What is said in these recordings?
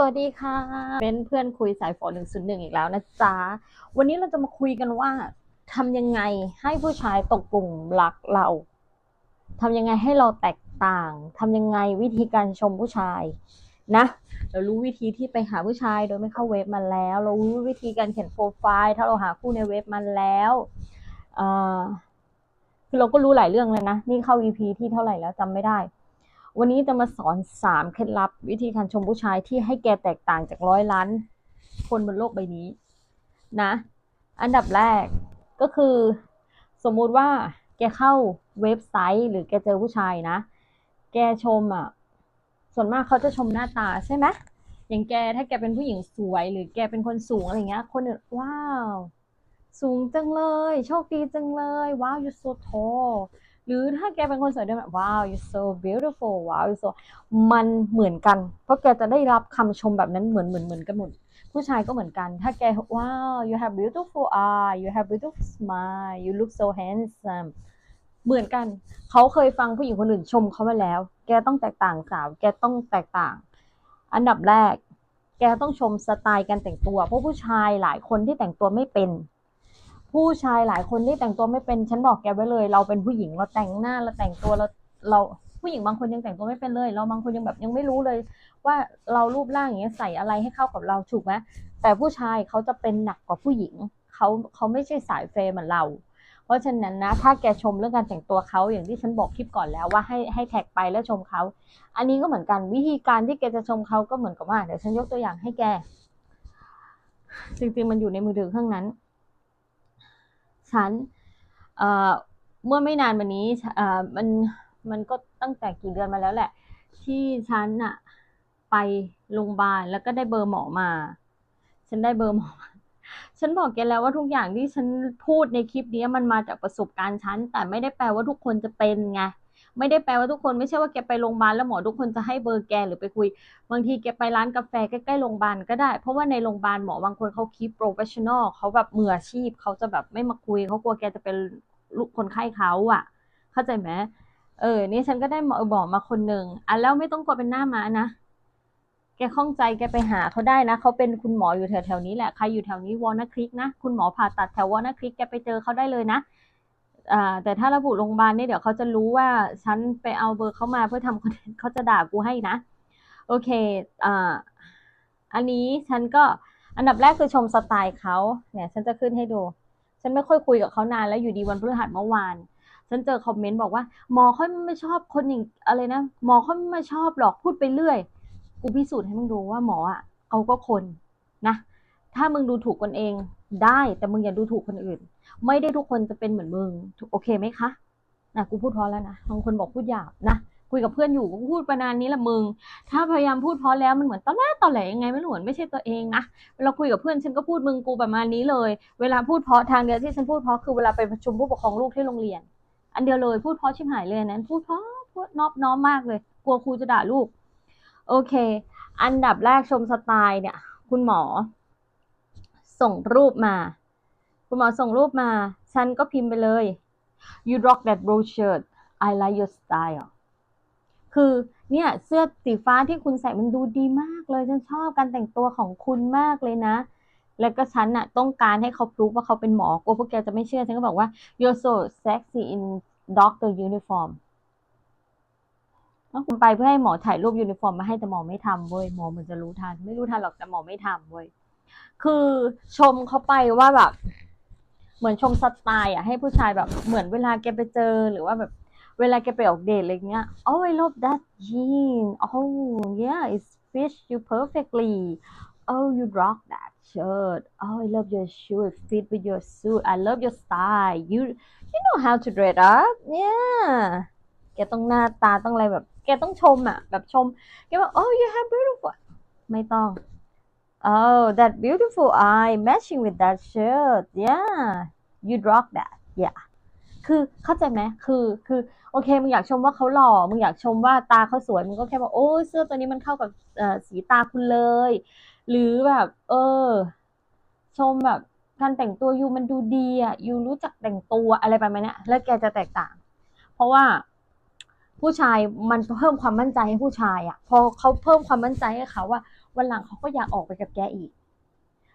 สวัสดีค่ะ เป็นเพื่อนคุยสายฝอหนึ่งศูนย์หนึ่งอีกแล้วนะจ๊ะ วันนี้เราจะมาคุยกันว่าทำยังไงให้ผู้ชายตกกลุ่มรักเราทำยังไงให้เราแตกต่างทำยังไงวิธีการชมผู้ชายนะ เรารู้วิธีที่ไปหาผู้ชายโดยไม่เข้าเว็บมาแล้ว เรารู้วิธีการเขียนโปรไฟล์ถ้าเราหาคู่ในเว็บมาแล้วอ่อคือเราก็รู้หลายเรื่องเลยนะ นี่เข้า EP ที่เท่าไหร่แล้วจำไม่ได้ วันนี้จะมาสอนสามเคล็ดลับ วิธีการชมผู้ชายที่ให้แกแตกต่างจากร้อยล้าน คนบนโลกใบนี้นะ อันดับแรกก็คือ สมมุติว่าแกเข้าเว็บไซต์ หรือแกเจอผู้ชายนะ แกชมอะ ส่วนมากเขาจะชมหน้าตาใช่ไหมอย่างแกถ้าแกเป็นผู้หญิงสวย หรือแกเป็นคนสูงอะไรเงี้ย คนอื่นว้าว สูงจังเลย โชคดีจังเลย ว้าว you so tall หรือถ้าแกเป็นคนสวยเดินแบบว้าว you so beautiful ว้าว you so มันเหมือนกัน เพราะแกจะได้รับคำชมแบบนั้นเหมือนเหมือนเหมือนกันหมดผู้ชายก็เหมือนกัน ถ้าแกว้าว you have beautiful eye you have beautiful smile you look so handsome เหมือนกัน เขาเคยฟังผู้หญิงคนอื่นชมเขามาแล้ว แกต้องแตกต่างสาว แกต้องแตกต่าง อันดับแรก แกต้องชมสไตล์การแต่งตัว เพราะผู้ชายหลายคนที่แต่งตัวไม่เป็น ผู้ชายหลายคนที่แต่งตัวไม่เป็นฉันบอกแกไว้เลย เราเป็นผู้หญิงเราแต่งหน้าเราแต่งตัวเราเราผู้หญิงบางคนยังแต่งตัวไม่เป็นเลย เราบางคนยังแบบยังไม่รู้เลย ว่าเรารูปร่างอย่างเงี้ยใส่อะไรให้เข้ากับเราถูกไหมแต่ผู้ชายเขาจะเป็นหนักกว่าผู้หญิงเขาเขาไม่ใช่สายเฟย์เหมือนเรา เพราะฉะนั้นนะ ถ้าแกชมเรื่องการแต่งตัวเขาอย่างที่ฉันบอกคลิปก่อนแล้วว่าให้ให้แท็กไปแล้วชมเขาอันนี้ก็เหมือนกันวิธีการที่แกจะชมเขาก็เหมือนกับว่าเดี๋ยวฉันยกตัวอย่างให้แก จริงๆมันอยู่ในมือถือเครื่องนั้น ฉันเอ่อเมื่อไม่นานมานี้เอ่อมันมันก็ตั้งแต่กี่เดือนมาแล้วแหละ ที่ฉันอะไปโรงพยาบาลแล้วก็ได้เบอร์หมอมา ฉันได้เบอร์หมอฉันบอกแกแล้วว่าทุกอย่างที่ฉันพูดในคลิปนี้มันมาจากประสบการณ์ฉัน แต่ไม่ได้แปลว่าทุกคนจะเป็นไง ไม่ได้แปลว่าทุกคนไม่ใช่ว่าแกไปโรงพยาบาลแล้วหมอทุกคนจะให้เบอร์แกหรือไปคุย บางทีแกไปร้านกาแฟใกล้ๆโรงพยาบาลก็ได้ เพราะว่าในโรงพยาบาลหมอบางคนเขาคีปโปรเฟชชั่นอลเขาแบบมืออาชีพเขาจะแบบไม่มาคุยเขากลัวแกจะเป็นลูกคนไข้เขาอะ เข้าใจไหมเออ นี่ฉันก็ได้หมอบอกมาคนหนึ่งอะแล้วไม่ต้องกลัวเป็นหน้าม้านะแกข้องใจแกไปหาเขาได้นะเขาเป็นคุณหมออยู่แถวๆนี้แหละใครอยู่แถวนี้วอนาคลิกนะคุณหมอผ่าตัดแถววอนาคลิกแกไปเจอเขาได้เลยนะ แต่ถ้าระบุโรงพยาบาลเนี่ยเดี๋ยวเขาจะรู้ว่าฉันไปเอาเบอร์เขามาเพื่อทำคอนเทนต์เขาจะด่ากูให้นะ โอเคอ่าอันนี้ฉันก็อันดับแรกคือชมสไตล์เขาเนี่ยฉันจะขึ้นให้ดู ฉันไม่ค่อยคุยกับเขานานแล้วอยู่ดีวันพฤหัสเมื่อวาน ฉันเจอคอมเมนต์บอกว่า หมอค่อยไม่ชอบคนอย่างอะไรนะหมอค่อยไม่ชอบหรอกพูดไปเรื่อย กูพิสูจน์ให้มึงดูว่าหมออะเขาก็คนนะ ถ้ามึงดูถูกคนเอง ได้แต่มึงอย่าดูถูกคนอื่น ไม่ได้ทุกคนจะเป็นเหมือนมึงโอเคไหมคะนะกูพูดเพราะแล้วนะบางคนบอกพูดหยาบนะคุยกับเพื่อนอยู่ก็พูดประมาณนี้แหละมึง ถ้าพยายามพูดเพราะแล้วมันเหมือนตอนแรกตอนแหลยังไงไม่รู้เหมือนไม่ใช่ตัวเองนะเวลาคุยกับเพื่อนฉันก็พูดมึงกูประมาณนี้เลย เวลาพูดเพราะทางเดียวที่ฉันพูดเพราะคือเวลาไปประชุมผู้ปกครองลูกที่โรงเรียน อันเดียวเลยพูดเพราะชิบหายเลยนั้น พูดเพราะพูดนอบน้อมมากเลย กลัวครูจะด่าลูก โอเค อันดับแรกชมสไตล์เนี่ย คุณหมอ ส่งรูปมา คุณหมอส่งรูปมา ฉันก็พิมพ์ไปเลย you rock that blue shirt I like your style คือเนี่ยเสื้อสีฟ้าที่คุณใส่มันดูดีมากเลย ฉันชอบการแต่งตัวของคุณมากเลยนะ แล้วก็ฉันน่ะต้องการให้เขาพรูฟว่าเขาเป็นหมอกลัวพวกแกจะไม่เชื่อ ฉันก็บอกว่า you're so sexy in doctor uniform แล้วคุณไปเพื่อให้หมอถ่ายรูปยูนิฟอร์มมาให้แต่หมอไม่ทำเว้ยหมอเหมือนจะรู้ทัน ไม่รู้ทันหรอกแต่หมอไม่ทำเว้ย คือชมเขาไปว่าแบบ เหมือนชมสไตล์อะให้ผู้ชายแบบเหมือนเวลาแกไปเจอหรือว่าแบบเวลาแกไปออกเดทอะไรเงี้ย oh I love that jean oh yeah it fits you perfectly oh you rock that shirt oh I love your shoe it fit with your suit I love your style you you know how to dress up yeah แกต้องหน้าตาต้องอะไรแบบ แกต้องชมอะ แบบชม แกว่า oh you have beautiful ไม่ต้อง oh that beautiful eye matching with that shirt yeah you rock that yeah คือเข้าใจไหมคือคือโอเคมึงอยากชมว่าเขาหล่อมึงอยากชมว่าตาเขาสวยมึงก็แค่บอกโอ้เสื้อตัวนี้มันเข้ากับสีตาคุณเลย หรือแบบ เออ ชมแบบการแต่งตัวยูมันดูดีอะยูรู้จักแต่งตัวอะไรไประมเนี้ยแล้วแกจะแตกต่าง เพราะว่าผู้ชายมันเพิ่มความมั่นใจให้ผู้ชายอะ พอเขาเพิ่มความมั่นใจให้เขาว่า วันหลังเขาก็อยากออกไปกับแกอีก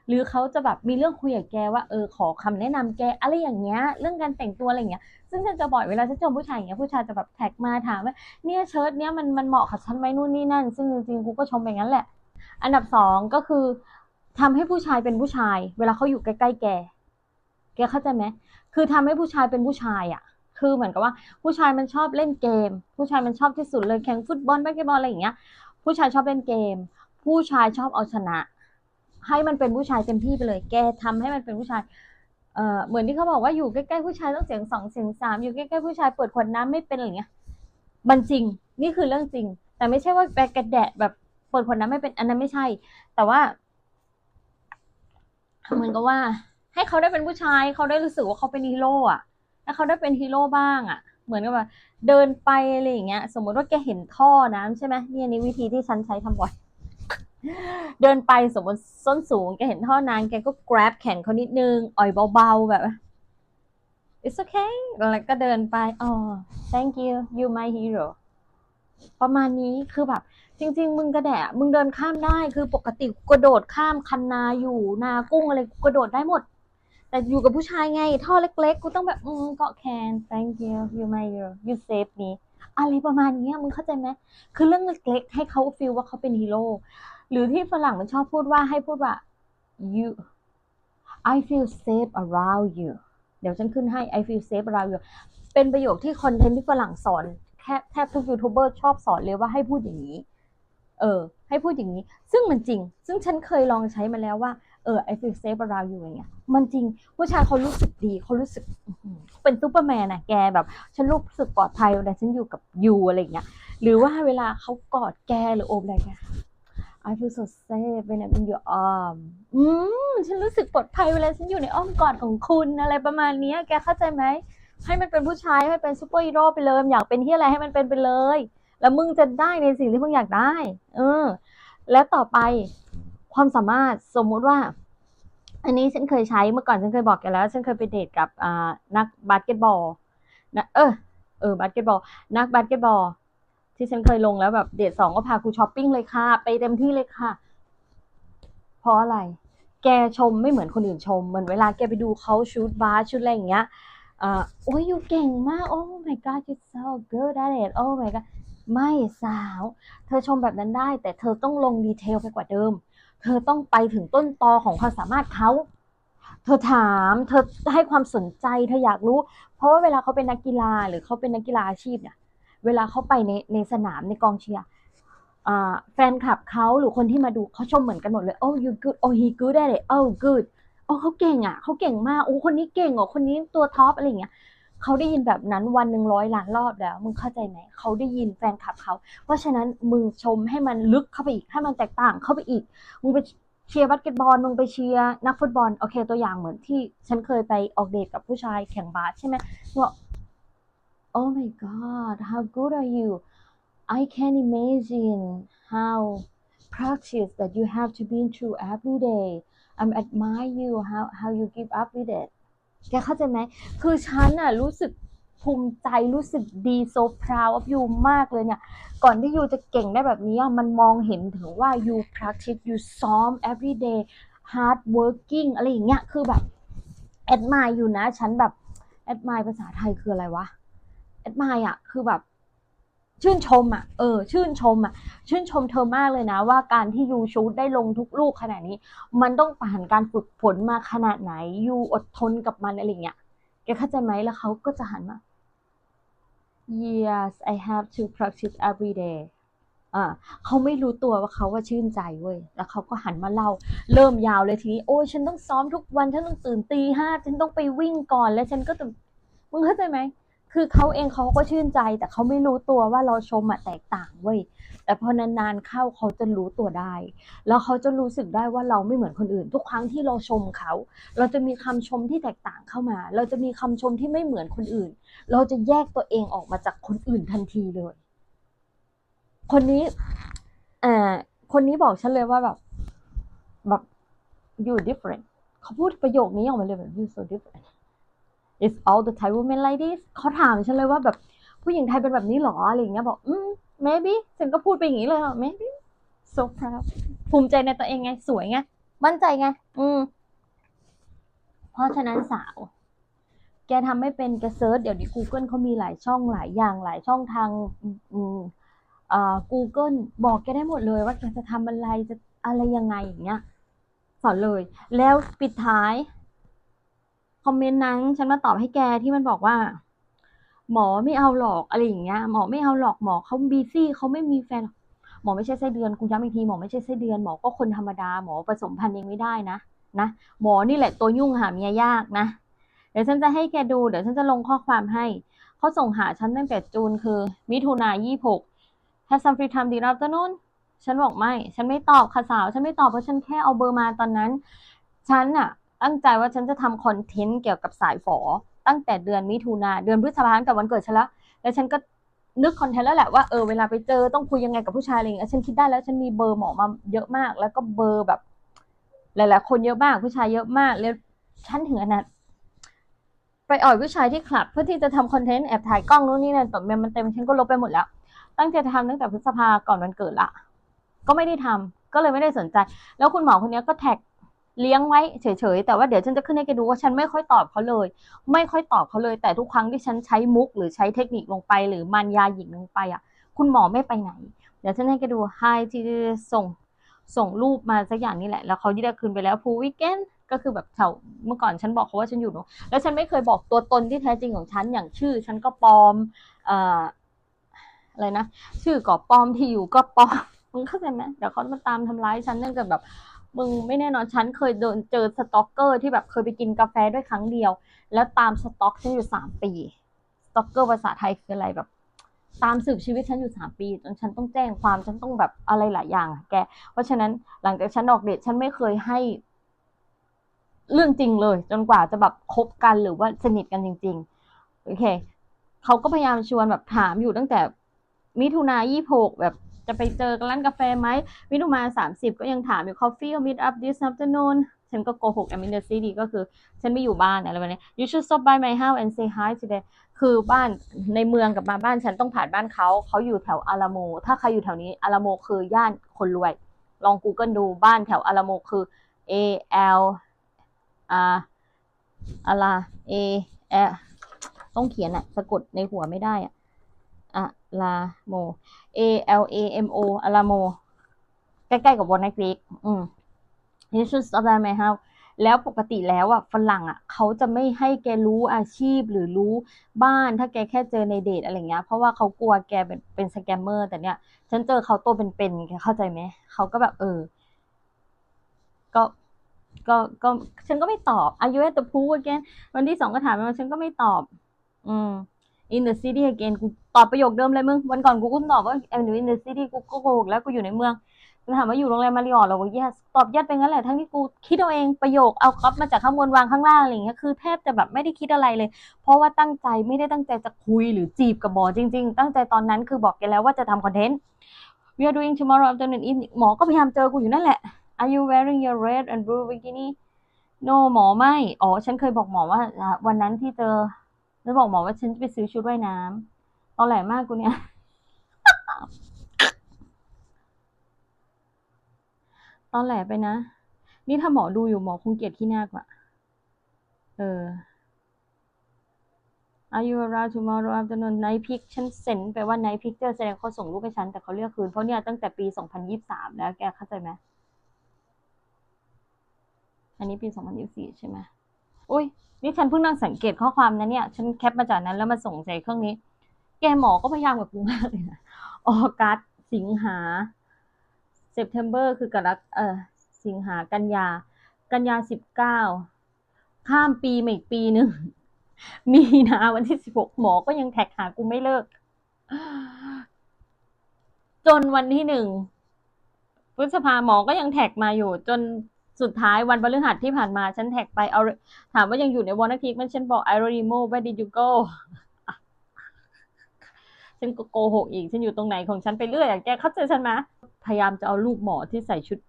หรือเขาจะแบบมีเรื่องคุยกับแกว่าเออขอคำแนะนำแกอะไรอย่างเงี้ย เรื่องการแต่งตัวอะไรเงี้ย ซึ่งฉันจะบ่อยเวลาฉันเจอผู้ชายอย่างเงี้ยผู้ชายจะแบบแท็กมาถามว่าเนี่ยเชิ้ตเนี้ยมันมันเหมาะกับฉันไหมนู่นนี่นั่น ซึ่งจริงๆกูก็ชมไปงั้นแหละ อันดับสองก็คือทำให้ผู้ชายเป็นผู้ชาย เวลาเขาอยู่ใกล้ๆแก แกเข้าใจไหมคือทำให้ผู้ชายเป็นผู้ชายอะคือเหมือนกับว่าผู้ชายมันชอบเล่นเกม ผู้ชายมันชอบที่สุดเลยแข่งฟุตบอลบาสเกตบอลอะไรอย่างเงี้ย ผู้ชายชอบเล่นเกม ผู้ชายชอบเอาชนะ ให้มันเป็นผู้ชายเต็มที่ไปเลย แกทำให้มันเป็นผู้ชายเอ่อเหมือนที่เขาบอกว่าอยู่ใกล้ๆผู้ชายต้องเสียงสองเสียงสามอยู่ใกล้ๆผู้ชายเปิดขวดน้ำไม่เป็นอะไรเงี้ยมันจริงนี่คือเรื่องจริง แต่ไม่ใช่ว่าแบกกระแดะแบบเปิดขวดน้ำไม่เป็นอันนั้นไม่ใช่ แต่ว่าเหมือนกับว่า ให้เขาได้เป็นผู้ชายเขาได้รู้สึกว่าเขาเป็นฮีโร่อะให้เขาได้เป็นฮีโร่บ้างอะเหมือนกับว่า เดินไปอะไรอย่างเงี้ย สมมติว่าแกเห็นท่อน้ำใช่ไหมนี่ยนี่วิธีที่ฉันใช้ทำบ่อย เดินไปสมมติส้นสูงแกเห็นท่อน้ำแกก็ grab แขนเขานิดนึง อ่อยเบาๆแบบ it's okay แล้วก็เดินไปอ๋อ thank you you my hero ประมาณนี้คือแบบ จริง ๆ มึงกระแดะมึงเดินข้ามได้คือปกติกระโดดข้ามคันนาอยู่นากุ้งอะไรกระโดดได้หมด แต่อยู่กับผู้ชายไง ท่อเล็ก ๆ กูต้องแบบอืมเกาะแขน thank you you my hero you save me อะไรประมาณนี้มึงเข้าใจไหมคือเรื่องเล็กๆให้เขาฟีลว่าเขาเป็นฮีโร่ หรือที่ฝรั่งมันชอบพูดว่าให้พูดว่า you I feel safe around you เดี๋ยวฉันขึ้นให้ I feel safe around you เป็นประโยคที่คอนเทนต์ที่ฝรั่งสอนแทบแทบทุกยูทูบเบอร์ชอบสอนเลยว่าให้พูดอย่างนี้ เออ ให้พูดอย่างนี้ ซึ่งมันจริง ซึ่งฉันเคยลองใช้มาแล้วว่า เออ I feel safe around you อย่างเงี้ย มันจริง ผู้ชายเขารู้สึกดีเขารู้สึกเป็นซูเปอร์แมนอะแกแบบ ฉันรู้สึกปลอดภัยเวลาฉันอยู่กับยูอะไรอย่างเงี้ย หรือว่าเวลาเขากอดแกหรือโอบอะไรแก I feel so safe when I'm in your arm อืม ฉันรู้สึกปลอดภัยเวลาฉันอยู่ในอ้อมกอดของคุณอะไรประมาณนี้ แกเข้าใจไหม ให้มันเป็นผู้ชาย ให้มันเป็นซูเปอร์ฮีโร่ไปเลย อยากเป็นที่อะไรให้มันเป็นไปเลย แล้วมึงจะได้ในสิ่งที่มึงอยากได้ เออ แล้วต่อไปความสามารถสมมุติว่า อันนี้ฉันเคยใช้เมื่อก่อนฉันเคยบอกแกแล้ว ฉันเคยไปเดทกับอ่านักบาสเกตบอลนะเออเออบาสเกตบอล นักบาสเกตบอล ที่ฉันเคยลงแล้วแบบเดทสองก็พากูช้อปปิ้งเลยค่ะ ไปเต็มที่เลยค่ะ เพราะอะไร แกชมไม่เหมือนคนอื่นชม เหมือนเวลาแกไปดูเขาชุดบาสชุดอะไรอย่างเงี้ยอ่าโอ้ยอยู่เก่งมาก โอ้ my god you so good at it โอ้ my god ไม่สาว เธอชมแบบนั้นได้ แต่เธอต้องลงดีเทลไปกว่าเดิม เธอต้องไปถึงต้นตอของความสามารถเขาเธอถาม เธอให้ความสนใจ เธออยากรู้ เพราะว่าเวลาเขาเป็นนักกีฬาหรือเขาเป็นนักกีฬาอาชีพเนี่ย เวลาเขาไปในในสนามในกองเชียร์แฟนคลับเขาหรือคนที่มาดูเขาชมเหมือนกันหมดเลย oh you good oh he good at it oh good โอ้เขาเก่งอะเขาเก่งมากโอ้คนนี้เก่งเหรอคนนี้ตัวท็อปอะไรอย่างเงี้ยเขาได้ยินแบบนั้นวันหนึ่งร้อยล้านรอบแล้ว มึงเข้าใจไหมเขาได้ยินแฟนคลับเขาเพราะฉะนั้นมึงชมให้มันลึกเข้าไปอีกให้มันแตกต่างเข้าไปอีก มึงไปเชียร์บาสเกตบอลมึงไปเชียร์นักฟุตบอลโอเคตัวอย่างเหมือนที่ฉันเคยไปออกเดทกับผู้ชายแข่งบาสใช่ไหมว่า Oh my God, how good are you? I can imagine how practice that you have to be through every day. I'm admire you how how you give up with it. แกเข้าใจไหม คือฉันน่ะรู้สึกภูมิใจรู้สึกดี so proud of you มากเลยเนี่ย ก่อนที่ยูจะเก่งได้แบบนี้อะมันมองเห็นถึงว่า you practice you ซ้อม every day hard working อะไรอย่างเงี้ย คือแบบ admire อยู่นะ ฉันแบบ admire ภาษาไทยคืออะไรวะ แอดมายอะคือแบบ ชื่นชมอะเออ ชื่นชมอะ ชื่นชมเธอมากเลยนะ ว่าการที่ยูชูดได้ลงทุกลูกขนาดนี้ มันต้องผ่านการฝึกฝนมาขนาดไหนยูอดทนกับมันอะไรเงี้ยแกเข้าใจไหมแล้วเขาก็จะหันมา yes I have to practice every day อ่าเขาไม่รู้ตัวว่าเขาว่าชื่นใจเว้ย แล้วเขาก็หันมาเล่า เริ่มยาวเลยทีนี้ โอ้ยฉันต้องซ้อมทุกวัน ฉันต้องตื่นตีห้า ฉันต้องไปวิ่งก่อน แล้วฉันก็ต้องมึงเข้าใจไหม คือเขาเองเขาก็ชื่นใจ แต่เขาไม่รู้ตัวว่าเราชมอะแตกต่างเว้ยแต่พอนานๆเข้าเขาจะรู้ตัวได้ แล้วเขาจะรู้สึกได้ว่าเราไม่เหมือนคนอื่น ทุกครั้งที่เราชมเขา เราจะมีคำชมที่แตกต่างเข้ามา เราจะมีคำชมที่ไม่เหมือนคนอื่น เราจะแยกตัวเองออกมาจากคนอื่นทันทีเลย คนนี้เอ่อคนนี้บอกฉันเลยว่าแบบแบบ you different เขาพูดประโยคนี้ออกมาเลยแบบ you so different is all the Thai women like this เขาถามฉันเลยว่าแบบผู้หญิงไทยเป็นแบบนี้หรออะไรอย่างเงี้ยบอกอืม maybe ฉันก็พูดไปอย่างนี้เลย maybe so proud ภูมิใจในตัวเองไง สวยไง มั่นใจไง อืม เพราะฉะนั้นสาว แกทำไม่เป็นแกเซิร์ชเดี๋ยวนี้ Google เขามีหลายช่องหลายอย่างหลายช่องทาง อืมอ่า Google บอกแกได้หมดเลยว่าแกจะทำอะไรจะอะไรยังไงอย่างเงี้ยสอนเลย แล้วปิดท้าย คอมเมนต์นั้นฉันมาตอบให้แกที่มันบอกว่า หมอไม่เอาหรอกอะไรอย่างเงี้ย หมอไม่เอาหรอกหมอเขาบีซี่เขาไม่มีแฟน หมอไม่ใช่ไส้เดือนคุณย้ำอีกทีหมอไม่ใช่ไส้เดือนหมอก็คนธรรมดาหมอผสมพันธุ์เองไม่ได้นะนะหมอนี่แหละตัวยุ่งหาเมียยากนะ เดี๋ยวฉันจะให้แกดูเดี๋ยวฉันจะลงข้อความให้เขาส่งหาฉันตั้งแต่จูนคือ มิถุนายี่หก have some free time ดีรับตนู้นฉันบอกไม่ ฉันไม่ตอบค่ะสาว ฉันไม่ตอบเพราะฉันแค่เอาเบอร์มาตอนนั้น ฉันอะ ตั้งใจว่าฉันจะทำคอนเทนต์เกี่ยวกับสายฝอ ตั้งแต่เดือนมิถุนาเดือนพฤษภาคมแต่วันเกิดฉันละแล้วฉันก็นึกคอนเทนต์แล้วแหละว่าเออเวลาไปเจอต้องคุยยังไงกับผู้ชายอะไรอย่างเงี้ยฉันคิดได้แล้วฉันมีเบอร์หมอมาเยอะมาก แล้วก็เบอร์แบบ หลาย ๆ คนเยอะมากผู้ชายเยอะมากแล้วฉันถึงขนาดไปอ่อยผู้ชายที่คลับ เพื่อที่จะทำคอนเทนต์แอบถ่ายกล้องนู่นนี่นั่นแต่มันเต็มฉันก็ลบไปหมดแล้ว ตั้งใจจะทำตั้งแต่พฤษภาก่อนวันเกิดละก็ไม่ได้ทำก็เลยไม่ได้สนใจ แล้วคุณหมอคนนี้ก็แท็ก เลี้ยงไว้เฉยๆ แต่ว่าเดี๋ยวฉันจะขึ้นให้แกดูว่าฉันไม่ค่อยตอบเขาเลย ไม่ค่อยตอบเขาเลย แต่ทุกครั้งที่ฉันใช้มุกหรือใช้เทคนิคลงไป หรือมันยาหญิงลงไปอะ คุณหมอไม่ไปไหน เดี๋ยวฉันให้แกดูไฮที่ส่งส่งรูปมาสักอย่างนี่แหละ แล้วเขาที่ได้คืนไปแล้วพูวิกเกนก็คือแบบแถวเมื่อก่อนฉันบอกเขาว่าฉันอยู่เนอะแล้วฉันไม่เคยบอกตัวตนที่แท้จริงของฉันอย่างชื่อ ฉันก็ปลอมเอ่ออะไรนะ ชื่อก็ปลอมที่อยู่ก็ปลอมมึงเข้าใจไหมเดี๋ยวเขามาตามทำร้ายฉันเนื่องจากแบบ มึงไม่แน่นอนฉันเคยโดนเจอสต็อกเกอร์ที่แบบเคยไปกินกาแฟด้วยครั้งเดียว แล้วตามสต็อกฉันอยู่สามปีสต็อกเกอร์ภาษาไทยคืออะไรแบบ ตามสืบชีวิตฉันอยู่สามปีจนฉันต้องแจ้งความฉันต้องแบบอะไรหลายอย่างแก เพราะฉะนั้นหลังจากฉันออกเดทฉันไม่เคยให้ เรื่องจริงเลย จนกว่าจะแบบคบกันหรือว่าสนิทกันจริง ๆ โอเคเขาก็พยายามชวนแบบถามอยู่ตั้งแต่มิถุนายี่หกแบบ จะไปเจอกันร้านกาแฟไหมมิถุนาสามสิบก็ยังถามอยู่ coffee or meet up this afternoon ฉันก็โกหก I'm in the city ก็คือฉันไม่อยู่บ้านอะไรแบบนี้ you should stop by my house and say hi today คือบ้านในเมืองกับมาบ้านฉันต้องผ่านบ้านเขาเขาอยู่แถวอาราโม ถ้าใครอยู่แถวนี้อาราโมคือย่านคนรวย ลอง Google ดูบ้านแถวอาราโมคือ A L R อารา A L ต้องเขียนอะสะกดในหัวไม่ได้อะอะ ลาโม A L A M O อาราโม ใกล้ ๆ กับวอร์นกรีกอืม You should stop by my house แล้วปกติแล้วอะฝรั่งอะเขาจะไม่ให้แกรู้อาชีพหรือรู้บ้านถ้าแกแค่เจอในเดทอะไรเงี้ย เพราะว่าเขากลัวแกเป็นเป็นสแกมเมอร์ แต่เนี้ยฉันเจอเขาตัวเป็นๆแกเข้าใจไหมเขาก็แบบเออ ก็ก็ก็ฉันก็ไม่ตอบ Are you at the pool again วันที่สองก็ถามมาฉันก็ไม่ตอบ อืม in the city again กูตอบประโยคเดิมเลยมึง วันก่อนกูก็ตอบว่า I'm in the city กูก็โกหกแล้วกูอยู่ในเมืองถามว่าอยู่โรงแรมมาริออทเหรอวะ yes ตอบ yes ไปงั้นแหละ ทั้งที่กูคิดเอาเองประโยคเอาก๊อปมาจากข้างบนวางข้างล่างอะไรอย่างเงี้ย คือแทบจะแบบไม่ได้คิดอะไรเลย เพราะว่าตั้งใจไม่ได้ตั้งใจจะคุยหรือจีบกับหมอจริง ๆ ตั้งใจตอนนั้นคือบอกแกแล้วว่าจะทำคอนเทนต์ we are doing tomorrow afternoon in หมอก็พยายามเจอกูอยู่นั่นแหละ are you wearing your red and blue bikini no หมอไม่ อ๋อ ฉันเคยบอกหมอว่าวันนั้นที่เจอ ฉันบอกหมอว่าฉันจะไปซื้อชุดว่ายน้ำตอนแหลมากกูเนี่ย ตอนแหลไปนะ นี่ถ้าหมอดูอยู่หมอคงเกลียดขี้หน้ากว่าเออ Are you around tomorrow afternoon night pic ฉันเซ็นไปว่า night picture แสดงเขาส่งรูปให้ฉัน แต่เขาเรียกคืน เพราะเนี่ยตั้งแต่ปี 2023 แล้วแกเข้าใจไหม อันนี้ปี 2024 ใช่ไหม อุ้ยนี่ฉันเพิ่งนั่งสังเกตข้อความนะเนี่ยฉันแคปมาจากนั้นแล้วมาส่งใส่เครื่องนี้ แกหมอก็พยายามกับกูมากเลยนะออกัสสิงหาเซปเทมเบอร์คือกรกเออสิงหากันยา กันยาสิบเก้าข้ามปีมาอีกปีหนึ่งมีนาวันที่สิบหกหมอก็ยังแท็กหากูไม่เลิก จนวันที่หนึ่งพฤษภาหมอก็ยังแท็กมาอยู่ จน สุดท้ายวันพฤหัสที่ผ่านมาฉันแท็กไปเอาถามว่ายังอยู่ในวอนัทีมันฉันบอก I already moved where did you go ฉันก็โกหกอีกฉันอยู่ตรงไหนของฉันไปเรื่อยอะแกเข้าใจฉันไหมพยายามจะเอารูปหมอที่ใส่ชุด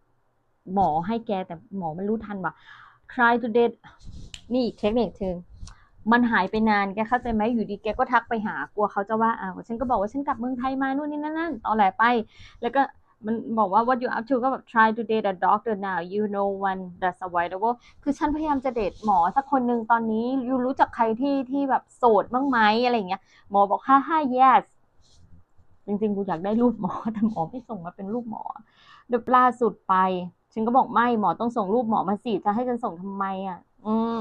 หมอให้แกแต่หมอไม่รู้ทันว่ะ try to date นี่อีกเทคนิคถึงมันหายไปนานแกเข้าใจไหมอยู่ดีแกก็ทักไปหากลัวเขาจะว่าอ้าวฉันก็บอกว่าฉันกลับเมืองไทยมานู่นนี่นั่นนั่นตอนแหลไป แล้วก็ มันบอกว่า what you up to ก็แบบ try to date a doctor now you know one that's avoidable คือฉันพยายามจะเดทหมอสักคนหนึ่งตอนนี้ยูรู้จักใครที่ที่แบบโสดบ้างไหมอะไรเงี้ย หมอบอกฮ่าฮ่า yes จริงๆ กูอยากได้รูปหมอ แต่หมอไม่ส่งมาเป็นรูปหมอเดี๋ยวล่าสุดไป ฉันก็บอกไม่หมอต้องส่งรูปหมอมาสิจะให้ฉันส่งทำไมอะ อืม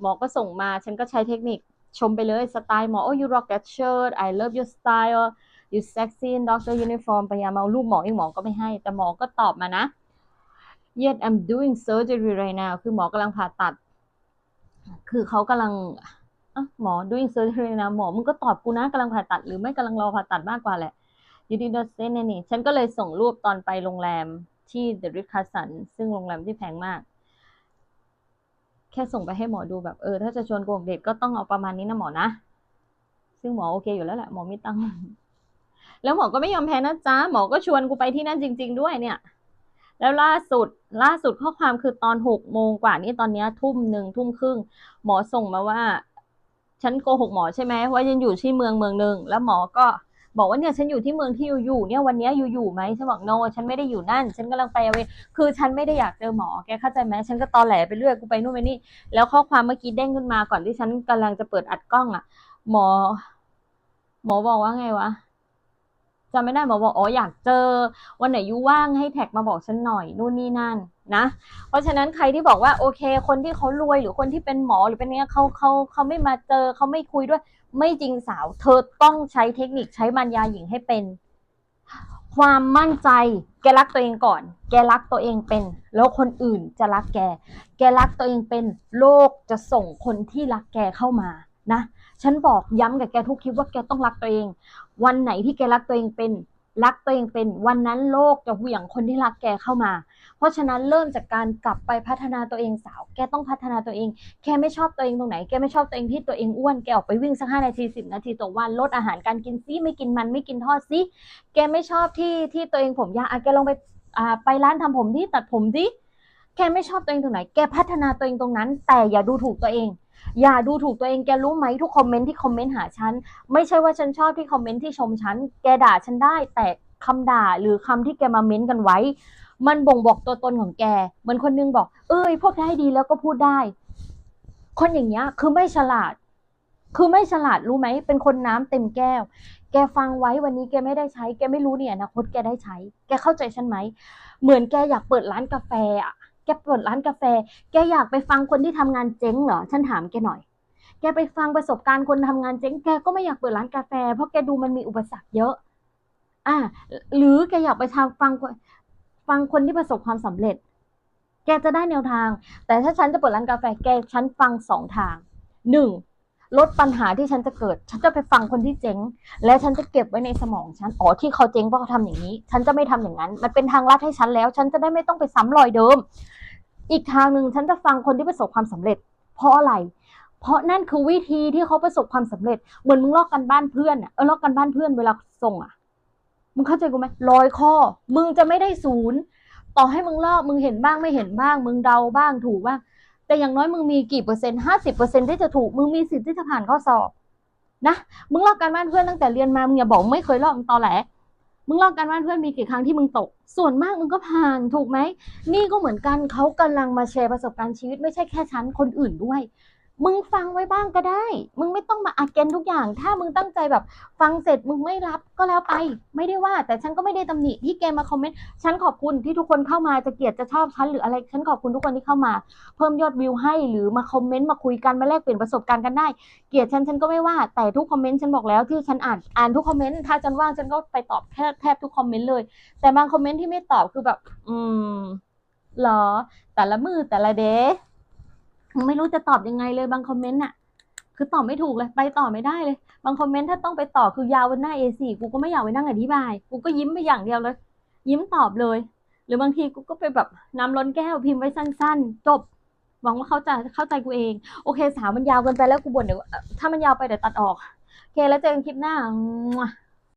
หมอก็ส่งมาฉันก็ใช้เทคนิคชมไปเลยสไตล์หมอ oh you rock that shirt I love your style you sexy in doctor uniform พยายามเอารูปหมออีกหมอก็ไม่ให้ แต่หมอก็ตอบมานะ yet I'm doing surgery right now คือหมอกำลังผ่าตัด คือเขากำลังอะหมอ doing surgery นะ หมอมึงก็ตอบกูนะกำลังผ่าตัด หรือไม่กำลังรอผ่าตัดมากกว่าแหละ you did not say นี่ฉันก็เลยส่งรูปตอนไปโรงแรมที่ The Ritz Carlton ซึ่งโรงแรมที่แพงมาก แค่ส่งไปให้หมอดูแบบ เออ ถ้าจะชวนโกงเดทก็ต้องเอาประมาณนี้นะหมอนะ ซึ่งหมอโอเคอยู่แล้วแหละ หมอมีตังค์ แล้วหมอก็ไม่ยอมแพ้นะจ๊ะหมอก็ชวนกูไปที่นั่นจริง ๆ ด้วยเนี่ย แล้วล่าสุดล่าสุดข้อความคือตอนหกโมงกว่านี่ตอนนี้ทุ่มหนึ่งทุ่มครึ่งหมอส่งมาว่า ฉันโกหกหมอใช่ไหมว่าฉันอยู่ที่เมืองเมืองหนึ่งแล้วหมอก็บอกว่าเนี่ยฉันอยู่ที่เมืองที่อยู่อยู่เนี่ยวันนี้อยู่อยู่ไหมฉันบอกโนฉันไม่ได้อยู่นั่น ฉันกำลังไปเอาเวคือฉันไม่ได้อยากเจอหมอแกเข้าใจไหมฉันก็ตอแหลไปเรื่อยกูไปนู่นไปนี่แล้วข้อความเมื่อกี้เด้งขึ้นมาก่อนที่ฉันกำลังจะเปิดอัดกล้องอะ หมอ หมอบอกว่าไงวะ จำไม่ได้หมอบอกอ๋ออยากเจอ วันไหนยูว่างให้แท็กมาบอกฉันหน่อยนู่นนี่นั่นนะ เพราะฉะนั้นใครที่บอกว่าโอเค คนที่เขารวยหรือคนที่เป็นหมอหรือเป็นเนี้ยเขาเขาเขาไม่มาเจอเขาไม่คุยด้วย ไม่จริงสาว เธอต้องใช้เทคนิคใช้มารยาหญิงให้เป็น ความมั่นใจ แกรักตัวเองก่อน แกรักตัวเองเป็น แล้วคนอื่นจะรักแก แกรักตัวเองเป็น โลกจะส่งคนที่รักแกเข้ามานะ ฉันบอกย้ำกับแกทุกคลิปว่าแกต้องรักตัวเอง วันไหนที่แกรักตัวเองเป็น รักตัวเองเป็น วันนั้นโลกจะเหวี่ยงคนที่รักแกเข้ามา เพราะฉะนั้นเริ่มจากการกลับไปพัฒนาตัวเองสาว แกต้องพัฒนาตัวเองแค่ไม่ชอบตัวเองตรงไหน แกไม่ชอบตัวเองที่ตัวเองอ้วน แกออกไปวิ่งสักห้านาทีสิบนาทีต่อวัน ลดอาหารการกินซิ ไม่กินมัน ไม่กินทอดซิ แกไม่ชอบที่ที่ตัวเองผมยาวอะแกลองไปอ่าไปร้านทำผมที่ตัดผมดิแกไม่ชอบตัวเองตรงไหน แกพัฒนาตัวเองตรงนั้น แต่อย่าดูถูกตัวเอง อย่าดูถูกตัวเองแกรู้ไหมทุกคอมเมนต์ที่คอมเมนต์หาฉัน ไม่ใช่ว่าฉันชอบที่คอมเมนต์ที่ชมฉัน แกด่าฉันได้ แต่คำด่าหรือคำที่แกมาเม้นต์กันไว้ มันบ่งบอกตัวตนของแก เหมือนคนนึงบอก เอ้ยพวกได้ดีแล้วก็พูดได้ คนอย่างเงี้ยคือไม่ฉลาด คือไม่ฉลาดรู้ไหม เป็นคนน้ำเต็มแก้ว แกฟังไว้วันนี้แกไม่ได้ใช้ แกไม่รู้เนี่ยอนาคตแกได้ใช้ แกเข้าใจฉันไหม เหมือนแกอยากเปิดร้านกาแฟอะ แกเปิดร้านกาแฟ แกอยากไปฟังคนที่ทำงานเจ๊งเหรอ ฉันถามแกหน่อย แกไปฟังประสบการณ์คนทำงานเจ๊ง แกก็ไม่อยากเปิดร้านกาแฟ เพราะแกดูมันมีอุปสรรคเยอะ อ่า หรือแกอยากไปทำฟังคนฟังคนที่ประสบความสำเร็จ แกจะได้แนวทาง แต่ถ้าฉันจะเปิดร้านกาแฟ แกฉันฟังสองทางหนึ่ง ลดปัญหาที่ฉันจะเกิด ฉันจะไปฟังคนที่เจ๊ง และฉันจะเก็บไว้ในสมองฉัน อ๋อที่เขาเจ๊งเพราะเขาทำอย่างนี้ ฉันจะไม่ทำอย่างนั้น มันเป็นทางลัดให้ฉันแล้ว ฉันจะได้ไม่ต้องไปซ้ำรอยเดิม อีกทางหนึ่งฉันจะฟังคนที่ประสบความสำเร็จ เพราะอะไร เพราะนั่นคือวิธีที่เขาประสบความสำเร็จ เหมือนมึงลอกกันบ้านเพื่อนอะเออลอกกันบ้านเพื่อนเวลาส่งอะมึงเข้าใจกูไหมร้อยข้อ มึงจะไม่ได้ศูนย์ ต่อให้มึงลอก มึงเห็นบ้างไม่เห็นบ้าง มึงเดาบ้างถูกบ้าง แต่อย่างน้อยมึงมีกี่เปอร์เซ็นต์ห้าสิบเปอร์เซ็นต์ที่จะถูก มึงมีสิทธิ์ที่จะผ่านข้อสอบ นะ มึงลอกการบ้านเพื่อนตั้งแต่เรียนมา มึงอย่าบอกไม่เคยลอกมึงตอแหล มึงลอกการบ้านเพื่อนมีกี่ครั้งที่มึงตก ส่วนมากมึงก็ผ่านถูกไหม นี่ก็เหมือนกันเขากำลังมาแชร์ประสบการณ์ชีวิตไม่ใช่แค่ฉันคนอื่นด้วย มึงฟังไว้บ้างก็ได้ มึงไม่ต้องมาอาเกนทุกอย่าง ถ้ามึงตั้งใจแบบฟังเสร็จมึงไม่รับก็แล้วไป ไม่ได้ว่า แต่ฉันก็ไม่ได้ตำหนิที่แกมาคอมเมนต์ ฉันขอบคุณที่ทุกคนเข้ามาจะเกลียดจะชอบฉันหรืออะไร ฉันขอบคุณทุกคนที่เข้ามา เพิ่มยอดวิวให้หรือมาคอมเมนต์มาคุยกันมาแลกเปลี่ยนประสบการณ์กันได้ เกลียดฉันฉันก็ไม่ว่า แต่ทุกคอมเมนต์ฉันบอกแล้วที่ฉันอ่านอ่านทุกคอมเมนต์ถ้าฉันว่างฉันก็ไปตอบแทบแทบทุกคอมเมนต์เลย แต่บางคอมเมนต์ที่ไม่ตอบคือแบบ อืมหรอ แต่ละมือแต่ละเด ไม่รู้จะตอบยังไงเลยบางคอมเมนต์อะคือตอบไม่ถูกเลยไปต่อไม่ได้เลย บางคอมเมนต์ถ้าต้องไปต่อคือยาวบนหน้า A4 กูก็ไม่อยากไปนั่งอธิบาย กูก็ยิ้มไปอย่างเดียวเลย ยิ้มตอบเลย หรือบางทีกูก็ไปแบบน้ำล้นแก้วพิมพ์ไว้สั้น ๆ จบหวังว่าเขาจะเข้าใจกูเอง โอเคสาวมันยาวเกินไปแล้วกูบ่นเดี๋ยวถ้ามันยาวไปเดี๋ยวตัดออก โอเคแล้วเจอกันคลิปหน้า